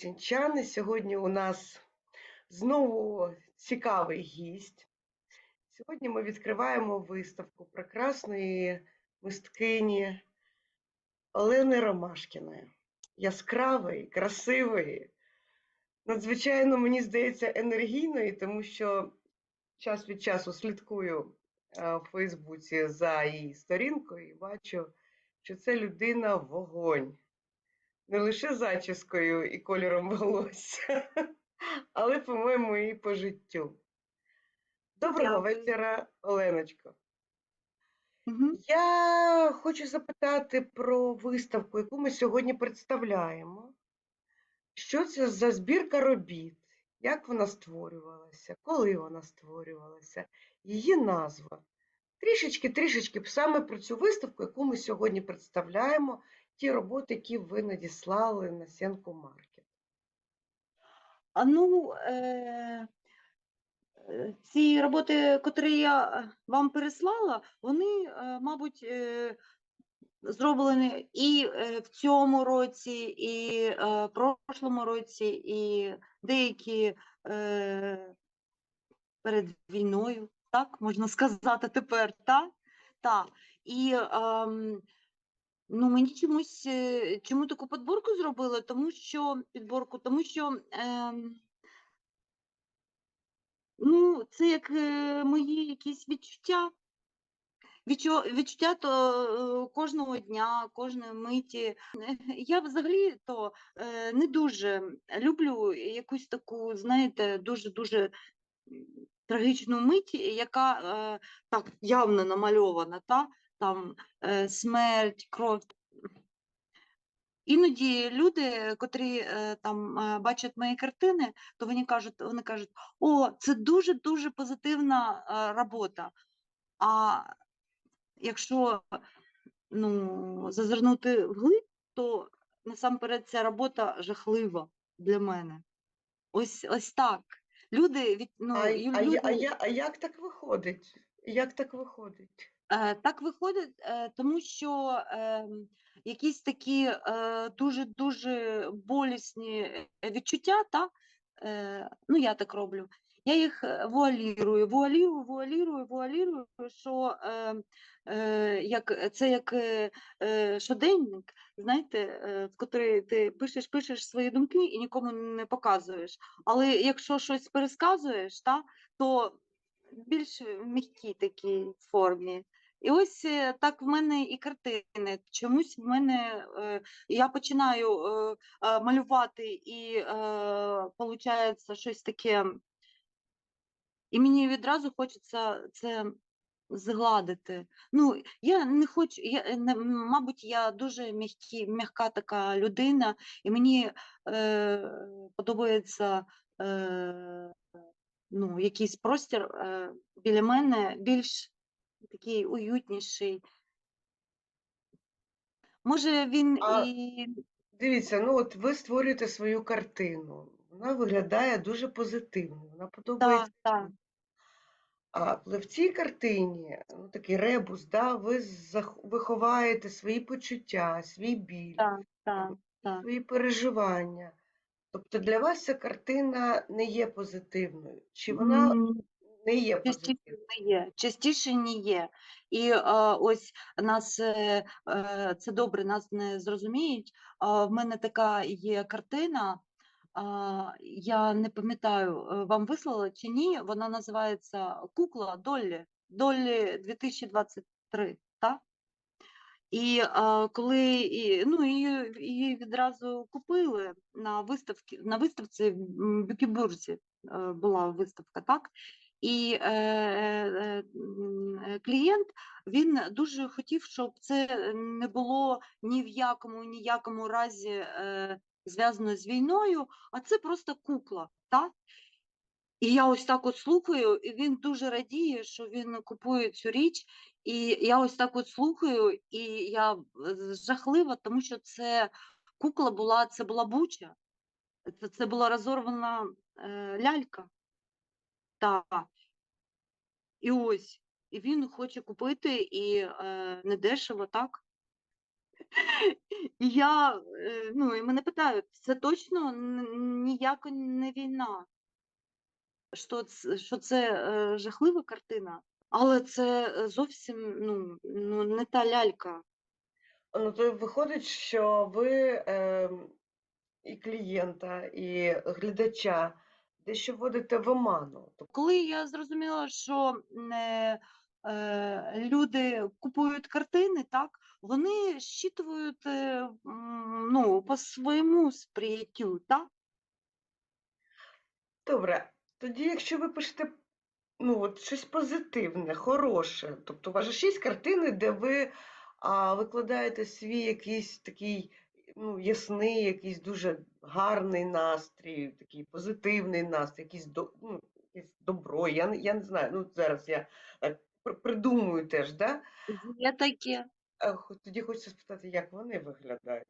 сінчани. Сьогодні у нас знову цікавий гість. Сьогодні ми відкриваємо виставку прекрасної мисткині Олени Ромашкіної. Яскравої, красивої, надзвичайно, мені здається, енергійної, тому що час від часу слідкую е, в Фейсбуці за її сторінкою і бачу, що це людина вогонь не лише зачіскою і кольором волосся, але, по-моєму, і по життю. Доброго Дякую. вечора, Оленочко. Мгм. Я хочу запитати про виставку, яку ми сьогодні представляємо. Що це за збірка робіт? Як вона створювалася? Коли вона створювалася? Її назва. Трішечки, трішечки саме про цю виставку, яку ми сьогодні представляємо, ті роботи, які ви надіслали на Сенку Маркет. А ну, е, ці роботи, котрі я е, вам переслала, вони, е, мабуть, е, зроблені і в цьому році, і е, в прошлому році, і деякі е, перед війною, так можна сказати тепер, так? Так. І ем, ну, мені чомусь е, чому таку підборку зробили, тому що підборку, тому що ем, ну, це як е, мої якісь відчуття. Відчу, відчуття то е, кожного дня, кожної миті. Е, Я взагалі то е, не дуже люблю якусь таку, знаєте, дуже-дуже трагічну мить, яка е, так явно намальована, та? Там е, смерть, кров. Іноді люди, котрі е, там е, бачать мої картини, то вони кажуть, вони кажуть, о, це дуже-дуже позитивна робота. А якщо ну, зазирнути вглиб, то насамперед ця робота жахлива для мене. Ось, ось так. Люди від ну, А, і а, а, люди- а як так виходить? Як так виходить? Е, Так виходить, е, тому що якісь такі дуже-дуже болісні е, відчуття, та, е, ну я так роблю, я їх е, вуалірую, вуалірую, вуалірую, вуалірую, що е, е, як, це як щоденник, знаєте, в котрий ти пишеш, пишеш свої думки і нікому не показуєш. Але якщо щось пересказуєш, та, то більш м'якій такій формі. І ось е, так в мене і картини. Чомусь в мене е, я починаю е, е, малювати, і е, виходить щось таке. І мені відразу хочеться це згладити. Ну, я не хочу, я, е, не- мабуть, я дуже м'які, м'яка така людина, і мені е, подобається е, ну, якийсь простір е, біля мене більш такий уютніший. Може, він А і Дивіться, ну от ви створюєте свою картину. Вона виглядає дуже позитивно, вона подобається. так, А але в цій картині, ну такий ребус, да, ви зах- ви свої почуття, свій біль, так, так, так. свої переживання. Тобто для вас ця картина не є позитивною, чи вона М, не є Частіше не є, частіше не є. І е, ось нас е, е, це добре, нас не зрозуміють. А в мене така є картина. А, я не пам'ятаю, е, вам вислала чи ні. Вона називається Кукла Доллі. Доллі 2023. Так? І а, коли і, ну, її, її відразу купили на виставці, на виставці в м, Бюкебюрзі е, була виставка, так? І е, е, е, клієнт він дуже хотів, щоб це не було ні в якому ніякому разі е, зв'язано з війною, а це просто кукла. Так? І я ось так от слухаю, і він дуже радіє, що він купує цю річ. І я ось так от слухаю, і я е, жахлива, тому що це кукла була, це була буча, це, це була розорвана е, лялька. Так. І ось, і він хоче купити, і е, недешево, так? І я, е, ну, і мене питають, це точно н- ніяко не війна, що це, що це е, жахлива картина, але це е, зовсім ну, ну, не та лялька. Ну, то виходить, що ви ем, і клієнта, і глядача дещо вводите в оману. Коли я зрозуміла, що е, е, люди купують картини, так, вони щитують е, ну, по своєму сприяттю, так? добре, тоді, якщо ви пишете ну, от щось позитивне, хороше, тобто у вас же є картини, де ви а, викладаєте свій якийсь такий ну, ясний, якийсь дуже гарний настрій, такий позитивний настрій, якийсь, до, ну, якесь добро. Я, не- я не знаю, ну зараз я так придумую теж, да? Є таке. Тоді хочеться спитати, як вони виглядають.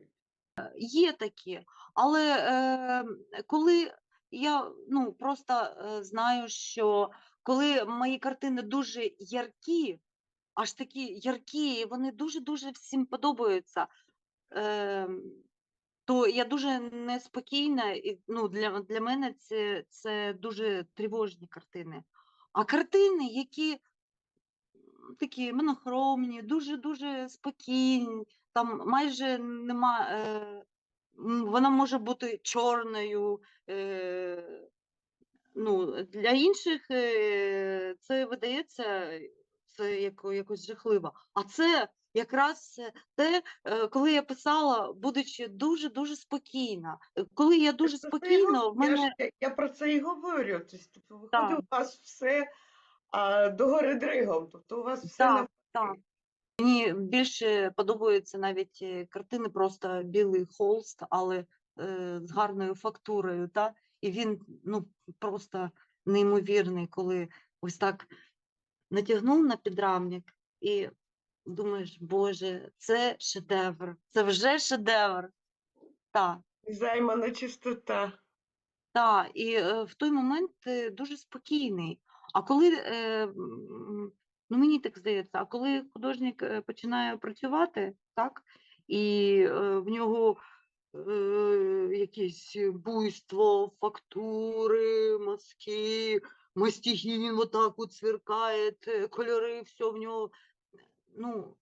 Є такі, але е, коли я ну, просто е, знаю, що коли мої картини дуже яркі, аж такі яркі, і вони дуже-дуже всім подобаються, е, то я дуже неспокійна, і ну, для, для мене це, це дуже тривожні картини. А картини, які такі монохромні, дуже-дуже спокійні, там майже нема. Е, вона може бути чорною. Е, ну, для інших е, це видається це яко, якось жахливо. А це якраз е, те, е, коли я писала, будучи дуже-дуже спокійна. Е, Коли я дуже це спокійно, в мене я, я про це і говорю. Тобто, тобто виходить, у вас все а, догори дригом, тобто у вас все Так, так. Мені більше подобаються навіть картини, просто білий холст, але е, з гарною фактурою. Та? І він ну, просто неймовірний, коли ось так натягнув на підрамник і думаєш, Боже, це шедевр, це вже шедевр. Так. Займана чистота. Так, і е, в той момент ти дуже спокійний. А коли, е, ну мені так здається, а коли художник е, починає працювати, так, і е, в нього е, якесь буйство, фактури, мазки, мастихін отак от сверкає, е, кольори, все в нього. Ну,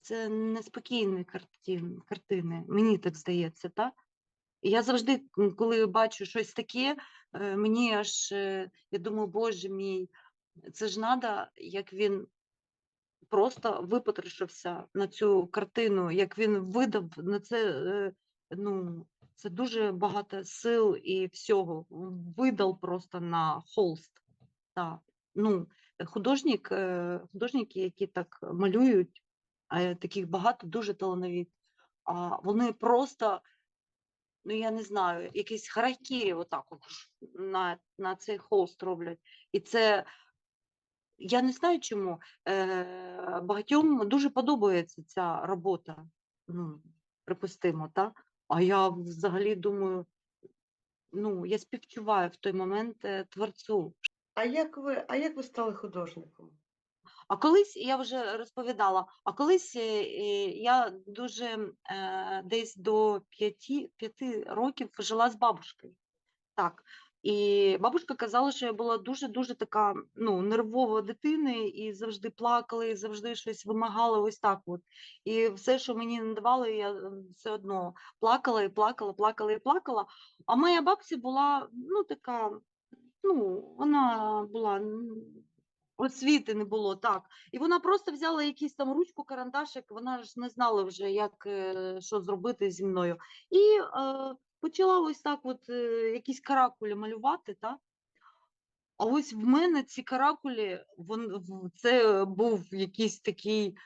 це неспокійні картин, картини, мені так здається, так? Я завжди, коли бачу щось таке, е, мені аж е, я думаю, боже мій, це ж надо, як він просто випотрошився на цю картину, як він видав на це. е, Ну, це дуже багато сил і всього. Видав просто на холст. Так. Ну, художник, е, художники, які так малюють, е, таких багато, дуже талановиті. А вони просто ну я не знаю, якийсь харакірі отак от на, на цей холст роблять. І це я не знаю чому. Е, багатьом дуже подобається ця робота, ну, припустимо, так? А я взагалі думаю, ну, я співчуваю в той момент е, творцю. А як ви, а як ви стали художником? А колись я вже розповідала, а колись е, е, я дуже е, десь до п'яти п'яти років жила з бабушкою. Так. І бабушка казала, що я була дуже-дуже така ну, нервова дитина, і завжди плакала, і завжди щось вимагала ось так. От. І все, що мені не давали, я все одно плакала і плакала, плакала і плакала. А моя бабця була ну, така, ну, вона була освіти не було так. І вона просто взяла якийсь там ручку, карандашик, вона ж не знала вже, як е, що зробити зі мною. І е, почала ось так, от е, якісь каракулі малювати. Та? А ось в мене ці каракулі, вон, це був якийсь такий,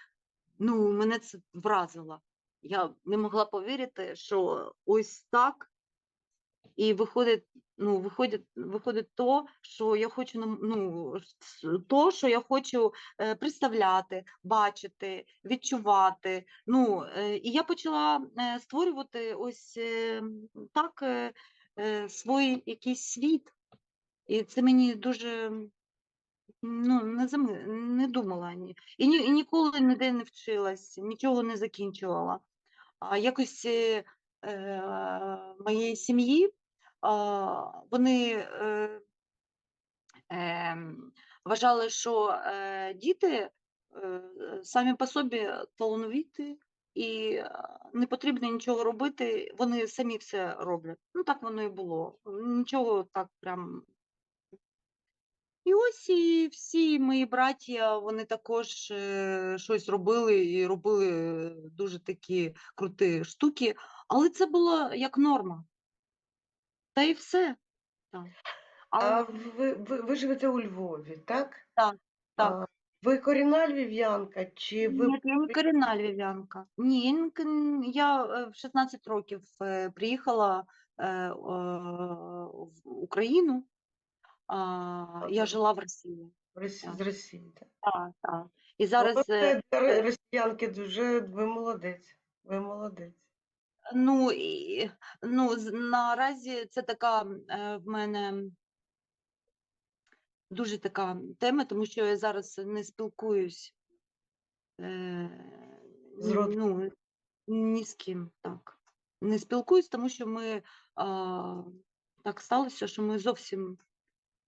ну, мене це вразило. Я не могла повірити, що ось так і виходить, ну, виходить, виходить то, що я хочу ну, то, що я хочу е, представляти, бачити, відчувати. Ну, і я почала е, створювати ось так свій якийсь світ. І це мені дуже Ну, не зами не думала ні. І ні і ніколи ніде не вчилась, нічого не закінчувала. А якось, е, е, моєї сім'ї, вони, е, ем, вважали, що, е, діти, е, самі по собі талановиті і, не потрібно нічого робити, вони самі все роблять. Ну, так воно і було. Нічого так прям І ось і всі мої браття, вони також, щось робили і робили дуже такі круті штуки, але це було як норма. Та і все. Так. А ви, ви, ви живете у Львові, так? Так, так. А, ви корінна львів'янка, чи ви Ні, я не корінна львів'янка. Ні, я, е, в 16 років е, приїхала е, в Україну. Я жила в Росії. в Росі- з Росії? Так? Так, так. І зараз е, Ви росіянки дуже ви молодець. Ви молодець. Ну, і, ну, з- наразі це така е, в мене дуже така тема, тому що я зараз не спілкуюсь е, З ні- ну, ні з ким, так. Не спілкуюсь, тому що ми а, так сталося, що ми зовсім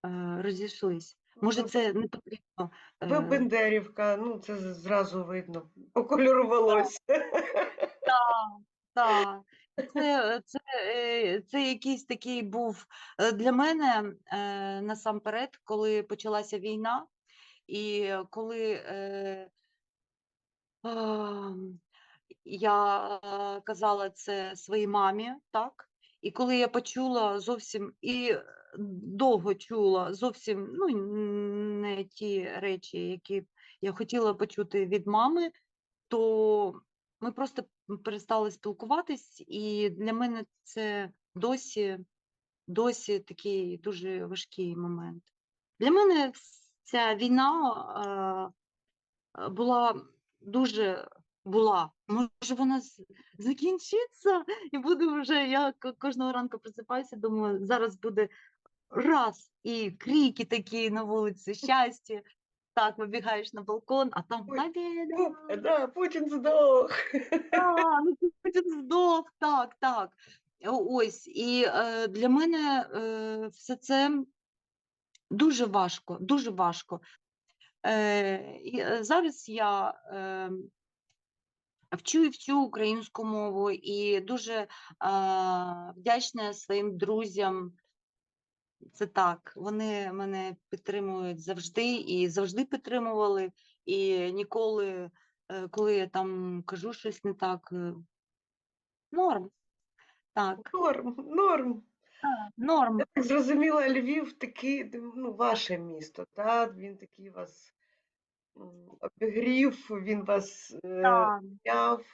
е, розійшлись. Може, це не потрібно. Ви е, Бендерівка, ну це з- зразу видно по кольору волосся. Так, це, це, е, це якийсь такий був е, для мене е, насамперед, коли почалася війна, і коли е, я казала це своїй мамі, так? І коли я почула зовсім і довго чула зовсім ну, не ті речі, які я хотіла почути від мами, то ми просто перестали спілкуватись, і для мене це досі, досі такий дуже важкий момент. Для мене ця війна е, була дуже була. Може, вона закінчиться і буде вже. Я кожного ранку просипаюся, думаю, зараз буде раз і крики такі на вулиці, щастя. Так, вибігаєш на балкон, а там Пу- Да, Путін здох. А, ну Путін здох, так, так. Ось, і е, для мене е, все це дуже важко, дуже важко. Е, е, зараз я е, вчу і вчу українську мову і дуже е, вдячна своїм друзям. Це так, вони мене підтримують завжди і завжди підтримували. І ніколи, е, коли я там кажу щось не так, е, норм. Так, Норм, норм. норм. Я так зрозуміла, Львів такий, ну, ваше місто, так? Він такий вас обігрів, він вас е, Так, обняв.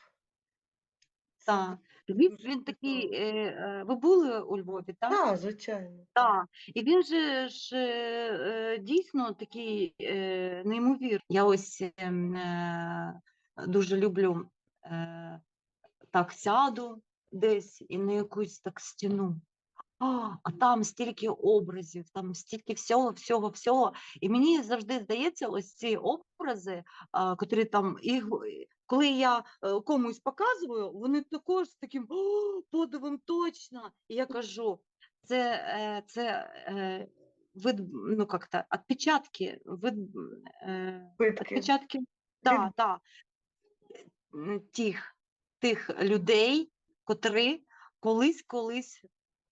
Так. Львів, він такий. е, е, Ви були у Львові, так? Так, звичайно. Так. І він же ж е, е, дійсно такий е, неймовірний. Я ось е, дуже люблю е, так сяду десь і на якусь так стіну. А, а там стільки образів, там стільки всього, всього, всього. І мені завжди здається, ось ці образи, а, котрі там е, коли я е, комусь показую, вони також з таким «О, подивом точно. І я кажу, це, е, це е, вид, ну як-то, відпечатки, вид, відпечатки, да, да, тих, тих людей, котрі колись колись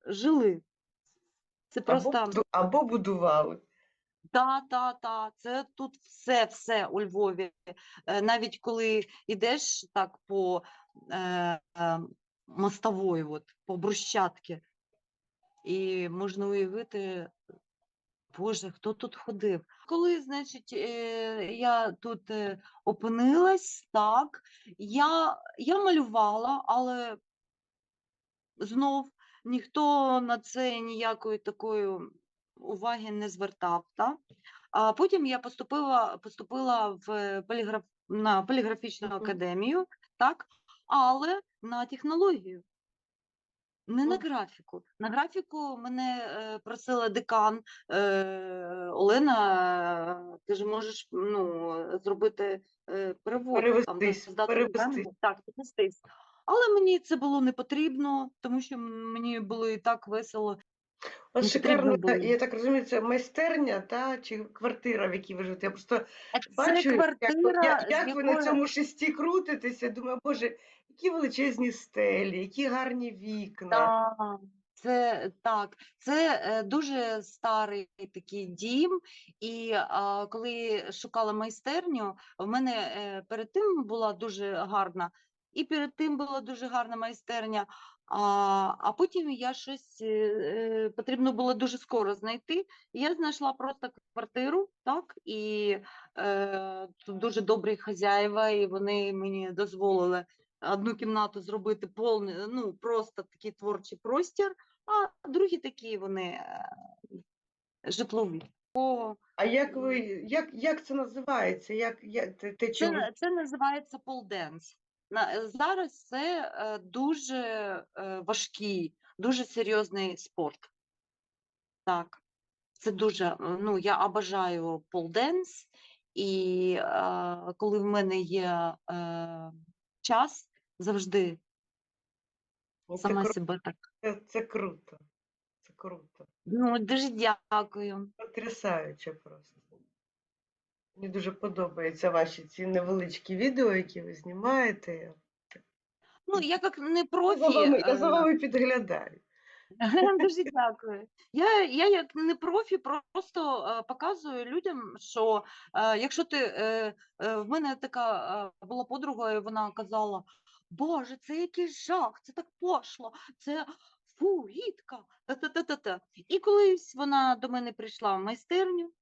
жили. Це Або, просто буду- або будували. та, та, та. Це тут все, все у Львові. Е, Навіть коли йдеш так по е, е, мостової, от, по брусчатки, і можна уявити, Боже, хто тут ходив? Коли, значить, е, я тут е, опинилась, так, я, я малювала, але знов ніхто на це ніякої такої уваги не звертав. Так? А потім я поступила, поступила в поліграф, на поліграфічну академію, так? але на технологію. Не на графіку. На графіку мене е, просила декан е, Олена, е, ти ж можеш ну, зробити е, перевод, Перевестись, здати перевестись. так, перевестись. Але мені це було не потрібно, тому що мені було і так весело. Шикарна, було. я так розумію, це майстерня та, чи квартира, в якій ви живете? Я просто Е, Це бачу, квартира, як, як ви на цьому шесті крутитеся. Думаю, боже, які величезні стелі, які гарні вікна. Так, це так, це е, дуже старий такий дім. І а, коли шукала майстерню, в мене е, перед тим була дуже гарна, і перед тим була дуже гарна майстерня. А, а потім я щось е, е, потрібно було дуже скоро знайти. Я знайшла просто квартиру, так, і е, тут дуже добрі хазяїва, і вони мені дозволили одну кімнату зробити повний, ну просто такий творчий простір, а другі такі вони е, житлові. А як ви, як, як це називається? Як, як те, чому? це, це називається полденс. На, е, зараз це е, дуже е, важкий, дуже серйозний спорт. Так, це дуже, ну, я обожаю полденс, і е, коли в мене є е, час, завжди Це, сама кру- себе так. це, це круто. Це круто. Ну, дуже дякую. Потрясаюче просто. Мені дуже подобаються ваші ці невеличкі відео, які ви знімаєте. Ну, я як не Я за профі, вами, я за вами підглядаю. дуже дякую. Я, я як не профі, просто е, показую людям, що е, якщо ти е, е, в мене така е, була подруга, і вона казала: Боже, це якийсь жах, це так пошло, це фу, гідка. Та-та-та-та-та. І колись вона до мене прийшла в майстерню.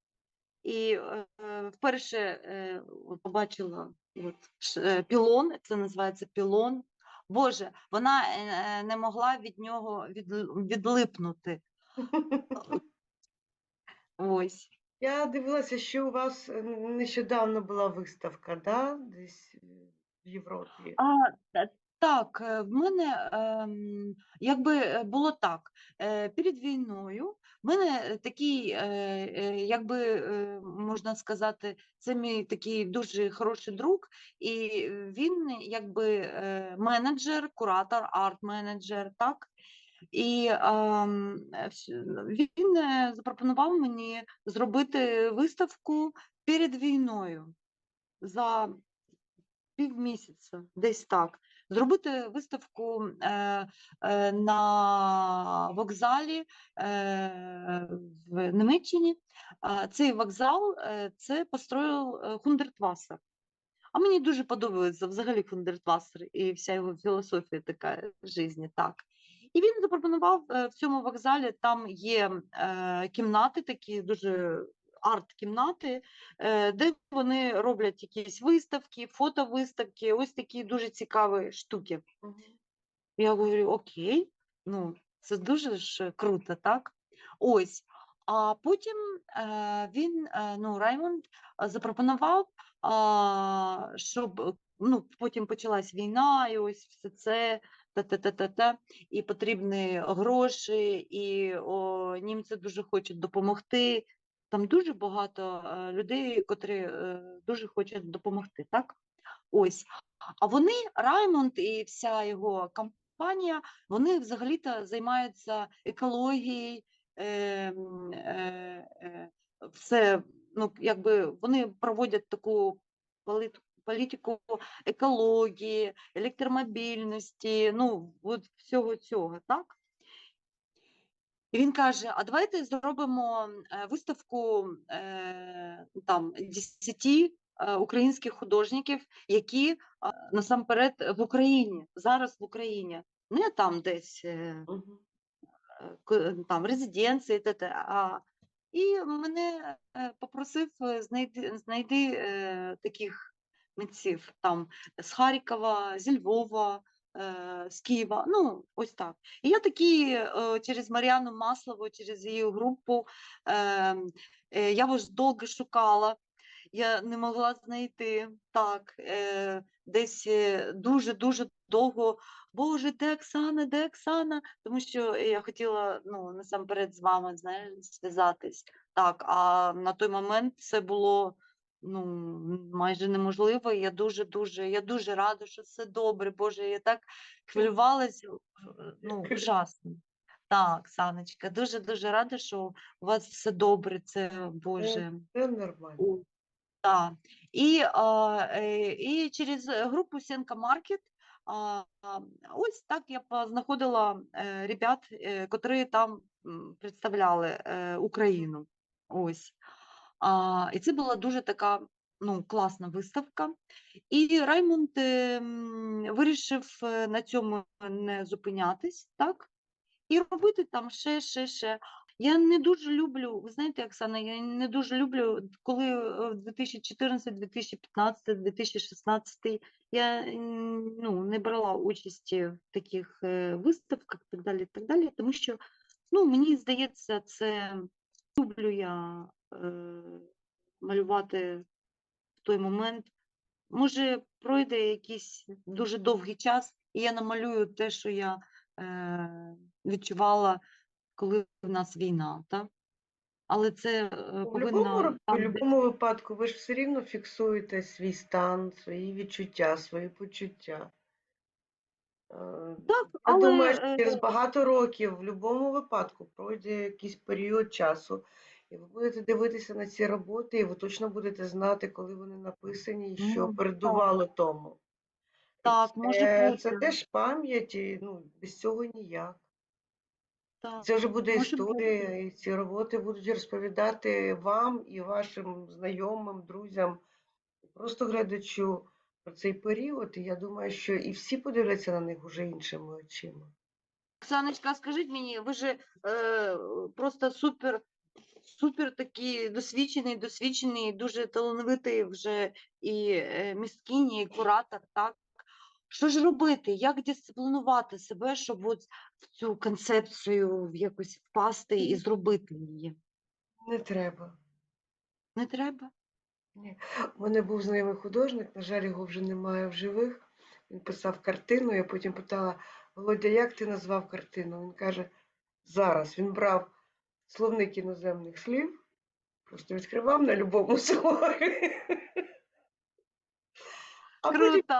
І е, е, вперше е, побачила от, ш- е, пілон, це називається пілон. Боже, вона е, е, не могла від нього відл- відлипнути. Ось. Я дивилася, що у вас нещодавно була виставка, да? Десь е, в Європі. А, так, е, в мене ем, якби е, було так. Е, перед війною в мене такий, якби можна сказати, це мій такий дуже хороший друг, і він якби менеджер, куратор, арт-менеджер, так? І ем, він запропонував мені зробити виставку перед війною за півмісяця, десь так. Зробити виставку е, е, на вокзалі е, в Німеччині. Цей вокзал це построїв Хундертвассер. А мені дуже подобається взагалі Хундертвассер і вся його філософія така житті. Так. І він запропонував в цьому вокзалі, там є е, кімнати, такі дуже арт-кімнати, е, де вони роблять якісь виставки, фотовиставки, ось такі дуже цікаві штуки. Я говорю, окей, ну це дуже ж круто, так? Ось. А потім е, він, е, ну, Раймонд, запропонував, щоб ну, потім почалась війна, і ось все це, та-та-та-та-та, і потрібні гроші, і о, німці дуже хочуть допомогти. Там дуже багато е, людей, котрі е, дуже хочуть допомогти, так? Ось. А вони, Раймонд і вся його компанія, вони взагалі-то займаються екологією, е, е, е, все, ну, якби вони проводять таку політику екології, електромобільності, ну, от всього цього, так? І він каже: а давайте зробимо е, виставку е, там 10 е, українських художників, які насамперед в Україні, зараз в Україні, не там десь там резиденції, т.т., а і мене попросив знайти, знайди таких митців там з Харкова, зі Львова, з Києва. Ну, ось так. І я такі е, через Мар'яну Маслову, через її групу, е, я вас довго шукала. я не могла знайти. Так, десь дуже-дуже довго. Боже, де Оксана, де Оксана? Тому що я хотіла ну, насамперед з вами знаєш, зв'язатись. Так, а на той момент це було ну, майже неможливо. Я дуже, дуже, я дуже рада, що все добре. Боже, я так хвилювалася, е, ну, ужасно. Так, Саночка, дуже-дуже рада, що у вас все добре. Це Боже. Це нормально. Так. І, а, е, і через е, групу Сенка Маркет а, а, ось так я знаходила е, ребят, е, котрі там представляли е, Україну. Ось. А, і це була дуже така ну, класна виставка. І Раймонд е, вирішив е, на цьому не зупинятись, так? І робити там ще, ще, ще. Я не дуже люблю, ви знаєте, Оксана, я не дуже люблю, коли е, 2014, 2015, 2016 я ну, не брала участі в таких е, виставках і так далі, так далі, тому що ну, мені здається, це люблю я малювати в той момент. Може, пройде якийсь дуже довгий час, і я намалюю те, що я е, відчувала, коли в нас війна, так? Але це е, У повинно будь-якому, в там, будь-якому випадку ви ж все рівно фіксуєте свій стан, свої відчуття, свої почуття. Е, Так, Я але думаю, що через е, багато років в будь-якому випадку пройде якийсь період часу, і ви будете дивитися на ці роботи, і ви точно будете знати, коли вони написані і що Ну, так. тому. Так, може це, це теж пам'ять, і ну, без цього ніяк. так, Це вже буде може бути. історія, і ці роботи будуть розповідати вам і вашим знайомим, друзям, просто глядачу про цей період. І я думаю, що і всі подивляться на них уже іншими очима. Оксаночка, скажіть мені, ви же е, просто супер, супер такий досвідчений, досвідчений, дуже талановитий вже і е, місткині, і куратор, так? Що ж робити? Як дисциплінувати себе, щоб от в цю концепцію якось впасти і зробити її? Не треба. Не треба? У мене був знайомий художник, на жаль, його вже немає в живих. Він писав картину, я потім питала, Володя, як ти назвав картину? Він каже, зараз. Він брав словник іноземних слів, просто відкривав на будь-якому слові. А потім, Круто!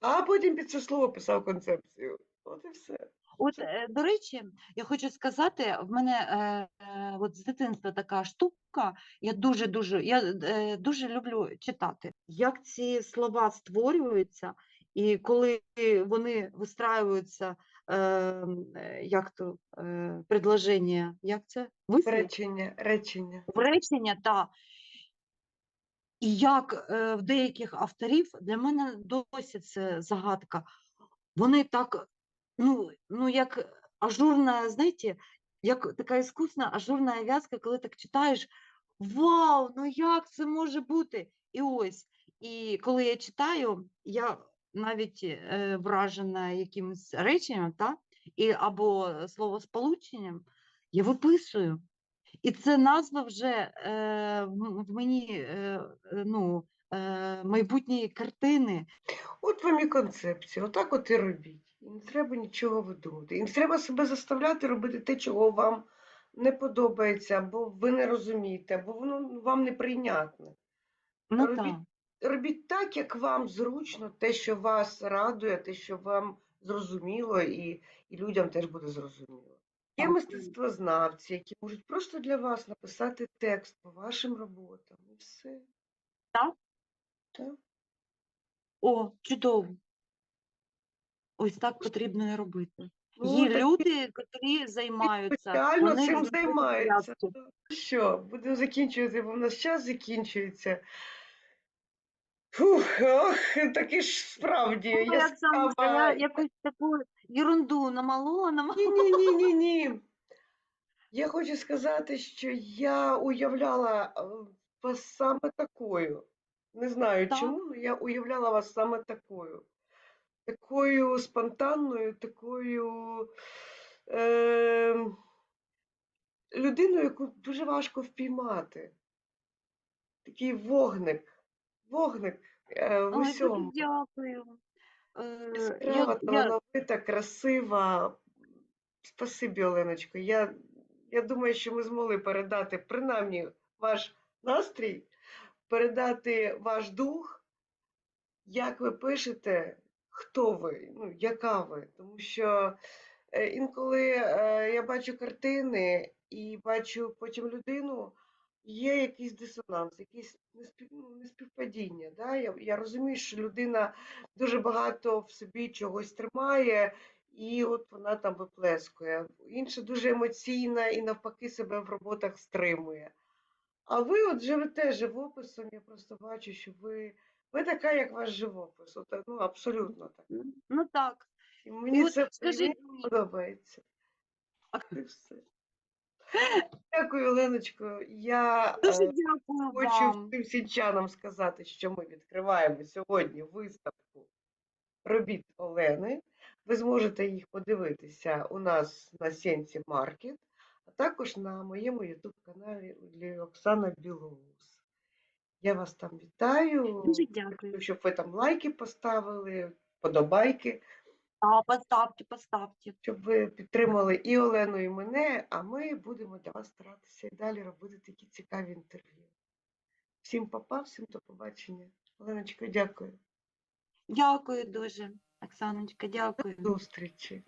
а потім під це слово писав концепцію. От і все. От, е, до речі, я хочу сказати, в мене е, е, от з дитинства така штука, я дуже дуже, я е, дуже люблю читати, як ці слова створюються, і коли вони вистраюються, як то предложення, як це? Вислів? Речення, речення. речення, та. І як в деяких авторів, для мене досі це загадка. Вони так, ну, ну як ажурна, знаєте, як така іскусна ажурна в'язка, коли так читаєш, вау, ну як це може бути? І ось. І коли я читаю, я навіть е, вражена якимось реченням, та? І, або словосполученням, я виписую. І це назва вже е, в мені е, е, ну, е, майбутньої картини. От вам і концепція. Отак от і робіть. І не треба нічого видумати. І не треба себе заставляти робити те, чого вам не подобається, або ви не розумієте, або воно вам неприйнятне. Ну Робіть так, робіть так, як вам зручно, те, що вас радує, те, що вам зрозуміло, і, і людям теж буде зрозуміло. Є мистецтвознавці, які можуть просто для вас написати текст по вашим роботам, і все. Так? Так. О, чудово. Ось так потрібно і робити. Ну, Є такі люди, які займаються, спеціально вони цим займаються. Ну Що, будемо закінчувати, бо в нас час закінчується. Фух, ох, таки ж справді Оксаночка, я яскрава. якусь таку ерунду намалула, намалула. Ні, ні, ні, ні, ні. Я хочу сказати, що я уявляла е, вас саме такою. Не знаю Так. чому, але я уявляла вас саме такою. Такою спонтанною, такою е, людиною, яку дуже важко впіймати. Такий вогник. Вогник е, в Ой, дуже усьому. дякую. Е, Яскрава, я, я, талановита, красива. Спасибі, Оленочко. Я, я думаю, що ми змогли передати принаймні ваш настрій, передати ваш дух, як ви пишете, хто ви, ну, яка ви. Тому що е, інколи е, я бачу картини і бачу потім людину, є якийсь дисонанс, ну, неспівпадіння. Да? Я, я розумію, що людина дуже багато в собі чогось тримає, і от вона там виплескує. Інша дуже емоційна і навпаки себе в роботах стримує. А ви от живете живописом, я просто бачу, що ви, ви така, як ваш живопис. От, ну, абсолютно так. ну так. І мені От це скажіть подобається. І все. Дякую, Оленочко. Я дуже е, дякую хочу вам. всім сінчанам сказати, що ми відкриваємо сьогодні виставку робіт Олени. Ви зможете їх подивитися у нас на Сенсі Маркет, а також на моєму ютуб-каналі Оксана Білоус. Я вас там вітаю. Дуже дякую. Щоб ви там лайки поставили, подобайки. А, поставте, поставте. щоб ви підтримали і Олену, і мене, а ми будемо для вас старатися і далі робити такі цікаві інтерв'ю. Всім папа, всім до побачення. Оленочко, дякую. Дякую дуже, Оксаночка, дякую. До зустрічі.